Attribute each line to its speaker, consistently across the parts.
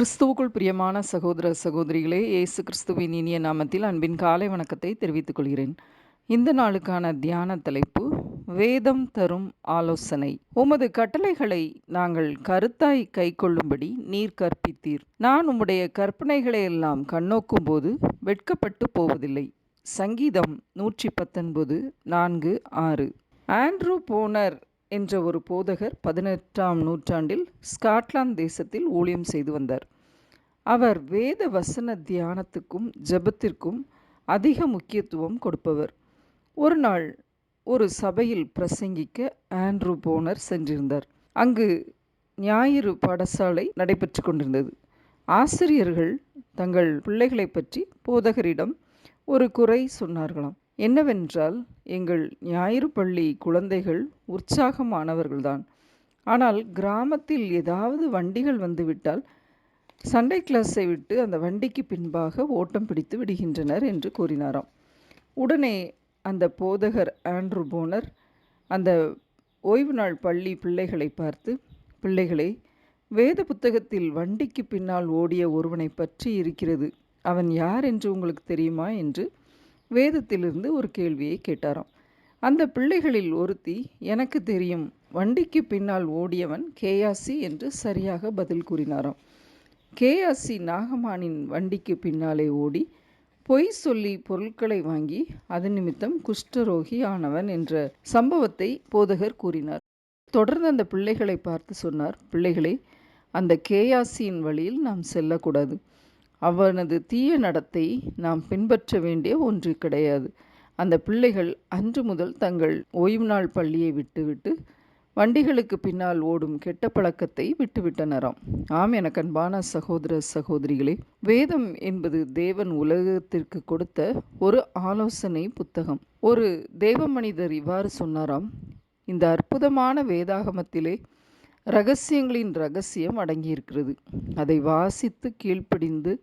Speaker 1: கிறிஸ்துவுக்குள் பிரியமான சகோதர சகோதரிகளே இயேசு கிறிஸ்துவின் இனிய நாமத்தில் அன்பின் காலை வணக்கத்தை தெரிவித்துக் கொள்கிறேன். இந்த நாளுக்கான தியான தலைப்பு வேதம் தரும் ஆலோசனை. உமது கட்டளைகளை நாங்கள் கருத்தாய் கைக்கொள்ளும்படி நீர் கற்பித்தீர். நான் உம்முடைய கற்பனைகளை எல்லாம் கண்ணோக்கும் போது வெட்கப்பட்டு போவதில்லை. சங்கீதம் நூற்றி பத்தொன்பது நான்கு ஆறு. ஆண்ட்ரூ போனர் என்ற ஒரு போதகர் பதினெட்டாம் நூற்றாண்டில் ஸ்காட்லாந்து தேசத்தில் ஊழியம் செய்து வந்தார். அவர் வேத வசன தியானத்துக்கும் ஜெபத்திற்கும் அதிக முக்கியத்துவம் கொடுப்பவர். ஒரு நாள் ஒரு சபையில் பிரசங்கிக்க ஆண்ட்ரூ போனர் சென்றிருந்தார். அங்கு ஞாயிறு பாடசாலை நடைபெற்று கொண்டிருந்தது. ஆசிரியர்கள் தங்கள் பிள்ளைகளை பற்றி போதகரிடம் ஒரு குறை சொன்னார்களாம். என்னவென்றால் எங்கள் ஞாயிறு பள்ளி குழந்தைகள் உற்சாகமானவர்கள்தான். ஆனால் கிராமத்தில் ஏதாவது வண்டிகள் வந்துவிட்டால் சண்டை கிளாஸை விட்டு அந்த வண்டிக்கு பின்பாக ஓட்டம் பிடித்து விடுகின்றனர் என்று கூறினாராம். உடனே அந்த போதகர் ஆண்ட்ரூ போனர் அந்த ஓய்வு நாள் பள்ளி பிள்ளைகளை பார்த்து பிள்ளைகளே வேத புத்தகத்தில் வண்டிக்கு பின்னால் ஓடிய ஒருவனை பற்றி இருக்கிறது. அவன் யார் என்று உங்களுக்கு தெரியுமா? என்று வேதத்திலிருந்து ஒரு கேள்வியை கேட்டாராம். அந்த பிள்ளைகளில் ஒருத்தி எனக்கு தெரியும் வண்டிக்கு பின்னால் ஓடியவன் கேயாசி என்று சரியாக பதில் கூறினாராம். கேஆர்சி நாகமானின் வண்டிக்கு பின்னாலே ஓடி பொய் சொல்லி பொருட்களை வாங்கி அது நிமித்தம் குஷ்டரோகி ஆனவன் என்ற சம்பவத்தை போதகர் கூறினார். தொடர்ந்து அந்த பிள்ளைகளை பார்த்து சொன்னார் பிள்ளைகளே அந்த கேயாசியின் வழியில் நாம் செல்லக்கூடாது. அவனது தீய நடத்தை நாம் பின்பற்ற வேண்டிய ஒன்று கிடையாது. அந்த பிள்ளைகள் அன்று முதல் தங்கள் ஓய்வு நாள் பள்ளியை விட்டுவிட்டு வண்டிகளுக்கு பின்னால் ஓடும் கெட்ட பழக்கத்தை விட்டுவிட்டனராம். ஆம் என கண்பான சகோதர சகோதரிகளே வேதம் என்பது தேவன் உலகத்திற்கு கொடுத்த ஒரு ஆலோசனை புத்தகம். ஒரு தேவ மனிதர் இவ்வாறு சொன்னாராம் இந்த அற்புதமான வேதாகமத்திலே ரகசியங்களின் ரகசியம் அடங்கியிருக்கிறது. அதை வாசித்து கீழ்ப்படிந்து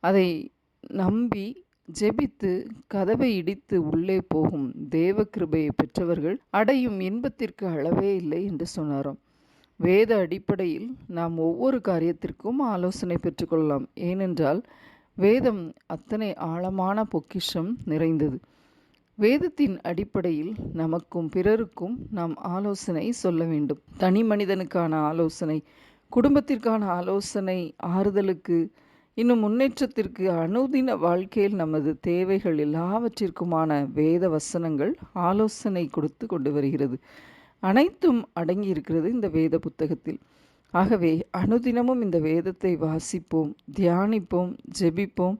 Speaker 1: அதை நம்பி ஜெபித்து கதவை இடித்து உள்ளே போகும் தேவ கிருபையை பெற்றவர்கள் அடையும் இன்பத்திற்கு அளவே இல்லை என்று சொன்னாராம். வேத அடிப்படையில் நாம் ஒவ்வொரு காரியத்திற்கும் ஆலோசனை பெற்றுக்கொள்ளலாம். ஏனென்றால் வேதம் அத்தனை ஆழமான பொக்கிஷம் நிறைந்தது. வேதத்தின் அடிப்படையில் நமக்கும் பிறருக்கும் நாம் ஆலோசனை சொல்ல வேண்டும். தனி மனிதனுக்கான ஆலோசனை குடும்பத்திற்கான ஆலோசனை ஆறுதலுக்கு இன்னும் முன்னேற்றத்திற்கு அனுதின வாழ்க்கையில் நமது தேவைகள் எல்லாவற்றிற்குமான வேத வசனங்கள் ஆலோசனை கொடுத்து கொண்டு வருகிறது. அனைத்தும் அடங்கி இருக்கிறது இந்த வேத புத்தகத்தில். ஆகவே அனுதினமும் இந்த வேதத்தை வாசிப்போம் தியானிப்போம் ஜெபிப்போம்.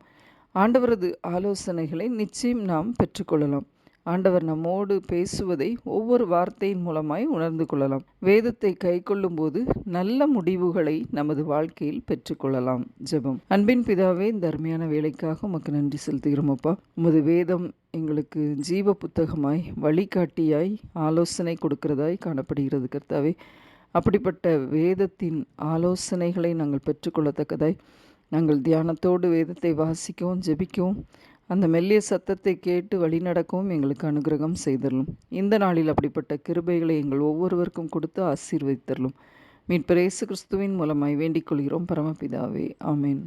Speaker 1: ஆண்டவரது ஆலோசனைகளை நிச்சயம் நாம் பெற்றுக்கொள்ளலாம். ஆண்டவர் நம்மோடு பேசுவதை ஒவ்வொரு வார்த்தையின் மூலமாய் உணர்ந்து கொள்ளலாம். வேதத்தை கை போது நல்ல முடிவுகளை நமது வாழ்க்கையில் பெற்றுக்கொள்ளலாம். ஜெபம். அன்பின் பிதாவே இந்த அருமையான வேலைக்காக உமக்கு நன்றி செலுத்துகிறோம் அப்பா. உமது வேதம் எங்களுக்கு ஜீவ புத்தகமாய் வழிகாட்டியாய் ஆலோசனை கொடுக்கிறதாய் காணப்படுகிறது கர்த்தாவே. அப்படிப்பட்ட வேதத்தின் ஆலோசனைகளை நாங்கள் பெற்றுக்கொள்ளத்தக்கதாய். நாங்கள் தியானத்தோடு வேதத்தை வாசிக்கவும் ஜெபிக்கவும் அந்த மெல்லிய சத்தத்தை கேட்டு வழிநடக்கவும் எங்களுக்கு அனுகிரகம் செய்தரலும். இந்த நாளில் அப்படிப்பட்ட கிருபைகளை எங்கள் ஒவ்வொருவருக்கும் கொடுத்து ஆசீர்வதித்தரலும். இயேசு கிறிஸ்துவின் மூலமாய் வேண்டிக் கொள்கிறோம். பரமபிதாவே ஆமேன்.